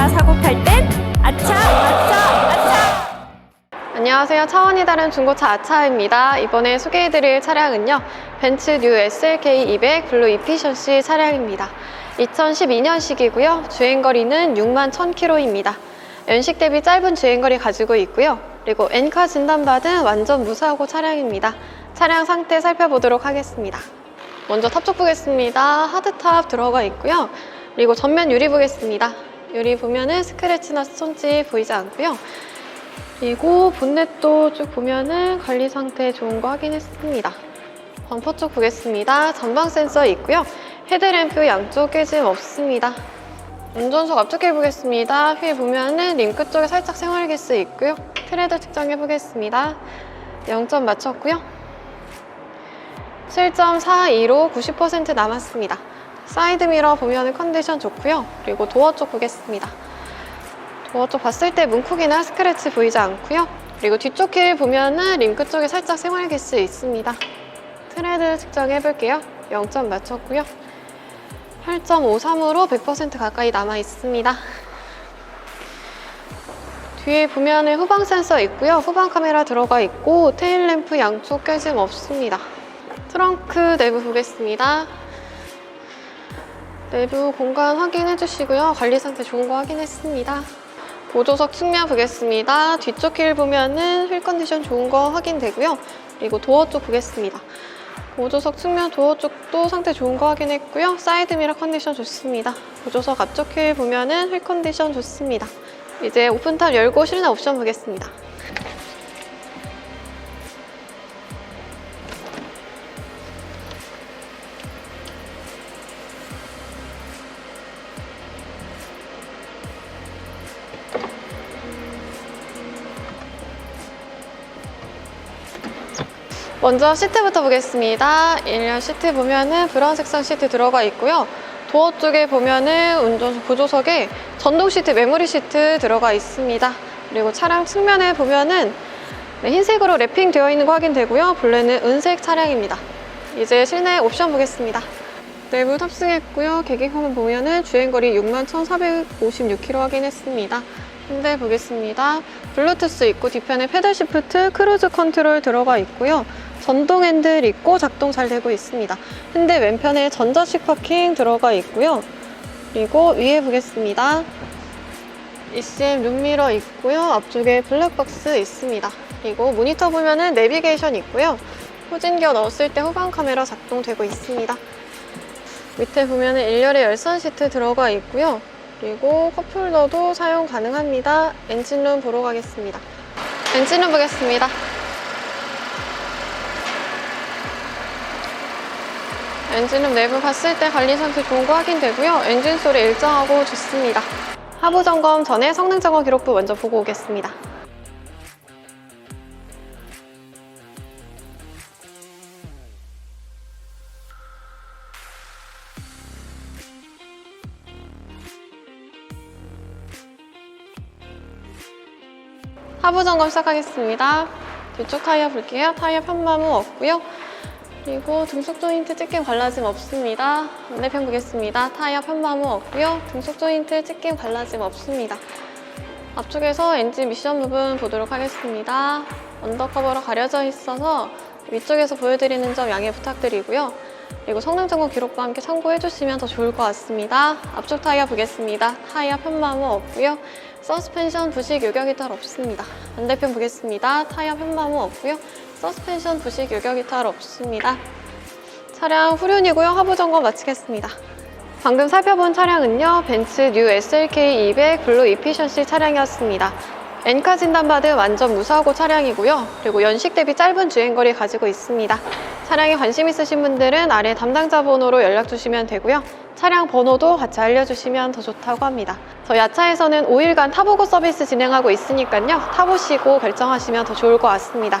차 사고 팔 땐 아차 아차 아차 안녕하세요. 차원이 다른 중고차 아차입니다. 이번에 소개해드릴 차량은요. 벤츠 뉴 SLK200 블루 이피션시 차량입니다. 2012년식이고요. 주행거리는 6만 1000km입니다. 연식 대비 짧은 주행거리 가지고 있고요. 그리고 엔카 진단받은 완전 무사고 차량입니다. 차량 상태 살펴보도록 하겠습니다. 먼저 탑쪽 보겠습니다. 하드탑 들어가 있고요. 그리고 전면 유리 보겠습니다. 유리 보면은 스크래치나 스톤지 보이지 않고요. 그리고 본넷도 쭉 보면은 관리 상태 좋은 거 확인했습니다. 범퍼 쪽 보겠습니다. 전방 센서 있고요. 헤드램프 양쪽 깨짐 없습니다. 운전석 앞쪽 길 보겠습니다. 휠 보면은 링크 쪽에 살짝 생활기스 있고요. 트레드 측정해 보겠습니다. 0점 맞췄고요. 7.42로 90% 남았습니다. 사이드 미러 보면은 컨디션 좋고요. 그리고 도어 쪽 보겠습니다. 도어 쪽 봤을 때 문콕이나 스크래치 보이지 않고요. 그리고 뒤쪽 길 보면은 링크 쪽에 살짝 생활기스 있습니다. 트레드 측정해 볼게요. 0점 맞췄고요. 8.53으로 100% 가까이 남아 있습니다. 뒤에 보면은 후방 센서 있고요. 후방 카메라 들어가 있고 테일 램프 양쪽 깨짐 없습니다. 트렁크 내부 보겠습니다. 내부 공간 확인해 주시고요. 관리 상태 좋은 거 확인했습니다. 보조석 측면 보겠습니다. 뒤쪽 길 보면은 휠 컨디션 좋은 거 확인되고요. 그리고 도어 쪽 보겠습니다. 보조석 측면 도어 쪽도 상태 좋은 거 확인했고요. 사이드 미러 컨디션 좋습니다. 보조석 앞쪽 휠 보면은 휠 컨디션 좋습니다. 이제 오픈탑 열고 실내 옵션 보겠습니다. 먼저 시트부터 보겠습니다. 1열 시트 보면은 브라운 색상 시트 들어가 있고요. 도어 쪽에 보면은 운전석 보조석에 전동 시트, 메모리 시트 들어가 있습니다. 그리고 차량 측면에 보면은 네, 흰색으로 랩핑 되어 있는 거 확인되고요. 본래는 은색 차량입니다. 이제 실내 옵션 보겠습니다. 내부 탑승했고요. 계기판 보면은 주행거리 61,456km 확인했습니다. 핸들 보겠습니다. 블루투스 있고 뒤편에 페달 시프트, 크루즈 컨트롤 들어가 있고요. 전동 핸들 있고 작동 잘 되고 있습니다. 핸들 왼편에 전자식 파킹 들어가 있고요. 그리고 위에 보겠습니다. ECM 룸미러 있고요. 앞쪽에 블랙박스 있습니다. 그리고 모니터 보면은 내비게이션 있고요. 후진기어 넣었을 때 후방 카메라 작동되고 있습니다. 밑에 보면은 1열에 열선 시트 들어가 있고요. 그리고 컵홀더도 사용 가능합니다. 엔진룸 보러 가겠습니다. 엔진룸 보겠습니다. 엔진룸 내부 봤을 때 관리 상태 좋은 거 확인되고요. 엔진 소리 일정하고 좋습니다. 하부 점검 전에 성능 점검 기록부 먼저 보고 오겠습니다. 하부 점검 시작하겠습니다. 뒤쪽 타이어 볼게요. 타이어 편마모 없고요. 그리고 등속 조인트 찢김 갈라짐 없습니다. 반대편 보겠습니다. 타이어 편마모 없고요. 등속 조인트 찢김 갈라짐 없습니다. 앞쪽에서 엔진 미션 부분 보도록 하겠습니다. 언더커버로 가려져 있어서 위쪽에서 보여드리는 점 양해 부탁드리고요. 그리고 성능 점검 기록과 함께 참고해 주시면 더 좋을 것 같습니다. 앞쪽 타이어 보겠습니다. 타이어 편마모 없고요. 서스펜션 부식 요격 이탈 없습니다. 반대편 보겠습니다. 타이어 편마모 없고요. 서스펜션 부식 요격 이탈 없습니다. 차량 후륜이고요. 하부 점검 마치겠습니다. 방금 살펴본 차량은요. 벤츠 뉴 SLK 200 블루 이피션시 차량이었습니다. 엔카 진단받은 완전 무사고 차량이고요. 그리고 연식 대비 짧은 주행거리 가지고 있습니다. 차량에 관심 있으신 분들은 아래 담당자 번호로 연락 주시면 되고요. 차량 번호도 같이 알려주시면 더 좋다고 합니다. 저희 아차에서는 5일간 타보고 서비스 진행하고 있으니까요. 타보시고 결정하시면 더 좋을 것 같습니다.